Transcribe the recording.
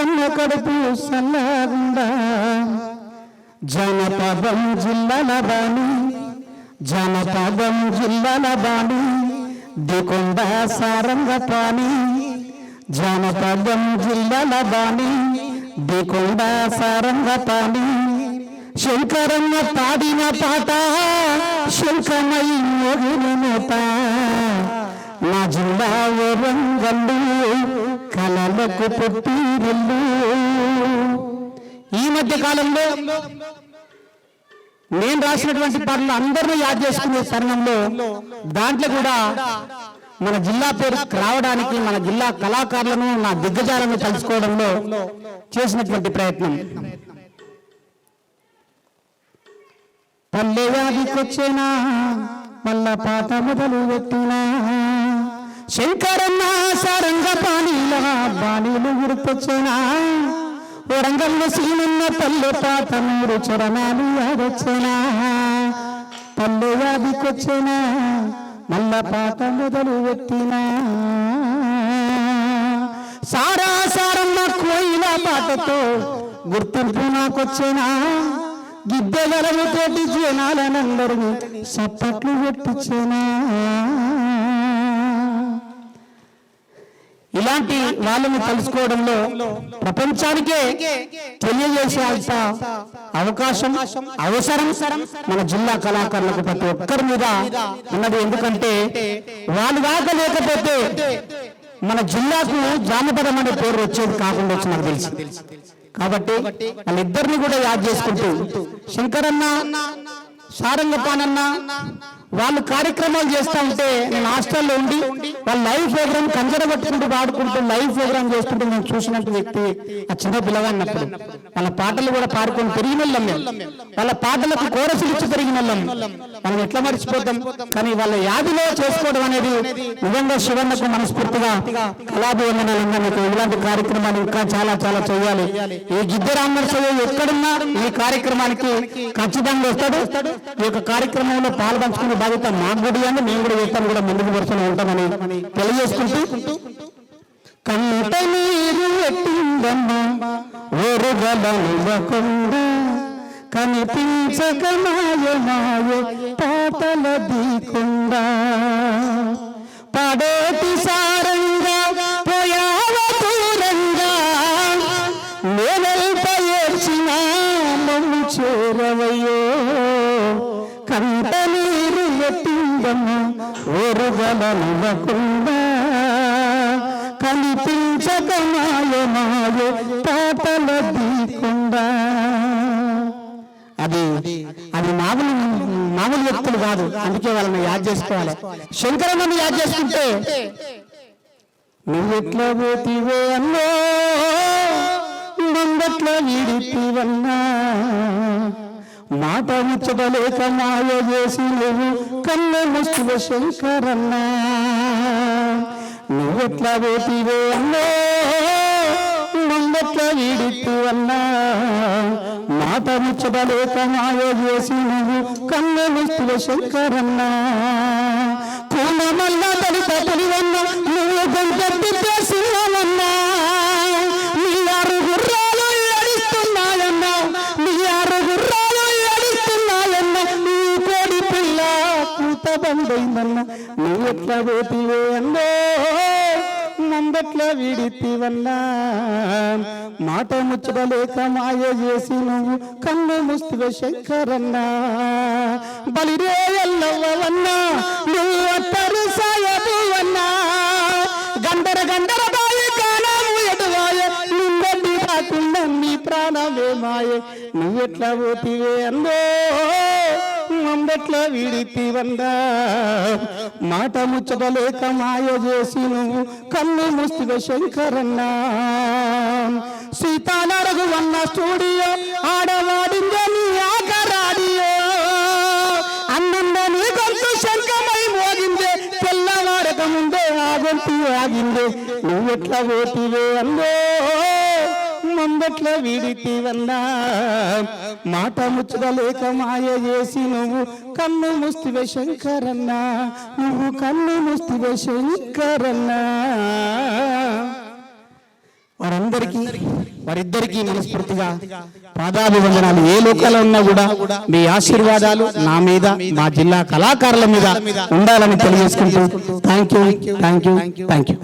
కన్న కడుపు సల్లగుండా జనపదం జిల్లల బాణి జనపదం జిల్లల బాణి దికొండ సారంగ పాణి జనపదం జిల్లల బాణి దికొండ సారంగ పాణి. శంకరన్న పాడిన పాట శంకమై మోగిన నా జిల్లా వరంగల్లు కలలకు పుట్టిరిల్లు ఈ మధ్య కాలంలో నేను రాసినటువంటి పాటలు అందరినీ యాద్ చేసుకునే తరుణంలో దాంట్లో కూడా మన జిల్లా పేరు రావడానికి మన జిల్లా కళాకారులను నా దిగ్గజాలను కలుసుకోవడంలో చేసినటువంటి ప్రయత్నం. పల్లె వ్యాధికొచ్చేనా? మళ్ళా పాట మొదలు పెట్టినా? శంకరన్న సారంగ పానీల బాణీలు గుర్తొచ్చేనా వరంగల్ సీనున్న పల్లె పాట మూడు చరణాలు ఆడొచ్చేనా పల్లె వ్యాధికొచ్చేనా మళ్ళా పాట మొదలు పెట్టినా సారా సారమ్మ కోయిల పాటతో గుర్తింపు నాకొచ్చేనా గిద్దెలతోటి జనాలనందరినీ సప్పట్లు పెట్టించేనా ఇలాంటి వాళ్ళని తెలుసుకోవడంలో ప్రపంచానికే తెలియజేసేంత అవకాశం అవసరం మన జిల్లా కళాకారులకు ప్రతి ఒక్కరి మీద ఉన్నది. ఎందుకంటే వాళ్ళు కాక లేకపోతే మన జిల్లాకు జానపదం అనే పేరు వచ్చేది కాకుండా వచ్చి నాకు తెలుసు. కాబట్టి వాళ్ళిద్దరిని కూడా యాద్ చేసుకుంటూ శంకరన్న సారంగపానన్న వాళ్ళు కార్యక్రమాలు చేస్తా ఉంటే నేను హాస్టల్లో ఉండి వాళ్ళు లైవ్ ప్రోగ్రామ్ కంజర పట్టుకుంటూ పాడుకుంటూ లైవ్ ప్రోగ్రామ్ చేస్తుంటే నేను చూసినట్టు వ్యక్తి ఆ చిన్న పిల్లగాన్నప్పుడు వాళ్ళ పాటలు కూడా పాడుకొని పెరిగిన మేము. వాళ్ళ పాటలకు కోరసులు ఇచ్చి పెరిగిన మనం ఎట్లా మర్చిపోతాం? కానీ వాళ్ళ యాదిలో చేసుకోవడం అనేది నిజంగా శివన్నకు మనస్ఫూర్తిగా కళాభివందనాలంగా మీకు ఇలాంటి కార్యక్రమాలు ఇంకా చాలా చాలా చేయాలి. ఈ గిద్దరామర్సయ్య ఎక్కడున్నా ఈ కార్యక్రమానికి ఖచ్చితంగా వస్తాడు. ఈ యొక్క కార్యక్రమంలో పాల్పంచుకునే బాధ్యత మాకు కూడా ఇవ్వండి మేము కూడా చేస్తాం కూడా ముందుకు వరుసలో ఉంటామని తెలియజేసుకుంటూ కంట నీరు ఎట్టిందమ్మ ఓరుగలకుండా కనిపించక మాయ మాయ పాటల దీకుండా ఎట్టిందమ్మ కనిపించక మాయమాయే తోటల పాటల దీకుండా అది అది మామూలు మామూలు వ్యక్తులు కాదు. అందుకే వాళ్ళని యాద్ చేసుకోవాలి. శంకరమని యాద్ చేసుకుంటే నువ్వెట్లా పోతివే అన్నో? నందట్లా వీడితివన్నా మాట ముచ్చటలేక మాయ చేసి నువ్వు కన్న ముస్తుల శంకరన్నా నువ్వెట్లా పోతివే అన్నో నందట్లా వీడితివన్నా మాట ముచ్చటలేక మాయ చేసి నువ్వు కన్న ముస్తుల శంకరన్నా పూనమల్ల దళిత పులివన్న నువ్వు కూత బందైందన్నా. నువ్వు ఎట్లా పోతివే అన్నో ముందట్లా వీడితివన్నా. మాట ముచ్చటలేక మాయ చేసి నువ్వు కన్ను ముస్తువ శంకరన్నా. బలిరే ఎల్లవన్నా నువ్వు అత్తరు సాయదు అన్నా గండర గండర బాయి కానము ఎటువాయ నిందటి కాకుండా నీ ప్రాణమే మాయ. నువ్వెట్లా పోతివే అన్నో మందట్లా వీడితివన్నా మాట ముచ్చటలేక మాయ చేసి నువ్వు కన్ను ముస్తువ శంకరన్న. సీతానరగు వన్న స్టూడియో ఆడవాడిందని ఆకరాడియో అన్నందని గొంతు శంఖమై మోగిందే తెల్లవారక ముందే ఆ గొంతు ఆగిందే. నువ్వెట్లా పోతివే అందో? మందట్ల వీడితివన్నా మాట ముచ్చటలేక మాయ చేసి నువ్వు కన్ను ముస్తివే శంకరన్నా. నువ్వు కన్ను ముస్తివే శంకరన్నా. వారందరికీ వారిద్దరికీ మనస్ఫూర్తిగా పాదాభివందనాలు. ఏ లోకాల్లో ఉన్నా కూడా మీ ఆశీర్వాదాలు నా మీద మా జిల్లా కళాకారుల మీద ఉండాలని తెలియజేసుకుంటూ thank you thank you thank you